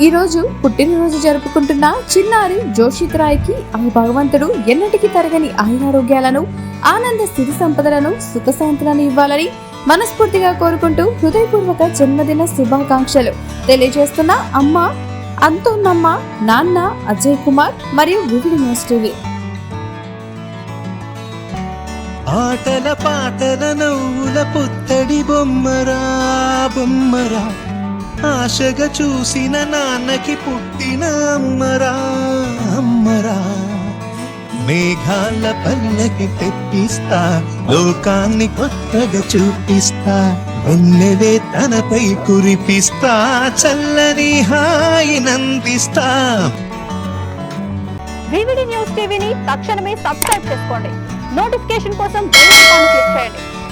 ఈ రోజు పుట్టినరోజు జరుపుకుంటున్న చిన్నారి జోషిత్ రాయ్కి ఆ భగవంతుడు ఎన్నటికీ తరగని ఆయురారోగ్యాలను ఆనంద స్థితి సంపదలను సుఖశాంతులను ఇవ్వాలని మనస్ఫూర్తిగా కోరుకుంటూ హృదయపూర్వక జన్మదిన శుభాకాంక్షలు తెలియజేస్తున్న అమ్మ అంతోన్నమ్మ నాన్న అజయ్ కుమార్ మరియు వివిడి న్యూస్ టీవీ. ఆటల పాటల నవ్వుల పుత్తడి బొమ్మరా బొమ్మరా. ఆశగా చూసిన నాన్నకి పుట్టిన అమ్మరా అమ్మరా. మేఘాల పల్లకి తెప్పిస్తా లోకాన్ని కొత్తగా చూపిస్తా వెన్నెలే తనపై కురిపిస్తా చల్లని హాయినందిస్తా వివిడి న్యూస్ టీవీని తక్షణమే సబ్స్క్రైబ్ చేసుకోండి. నోటిఫికేషన్ కోసం బెల్ ఐకాన్ క్లిక్ చేయండి.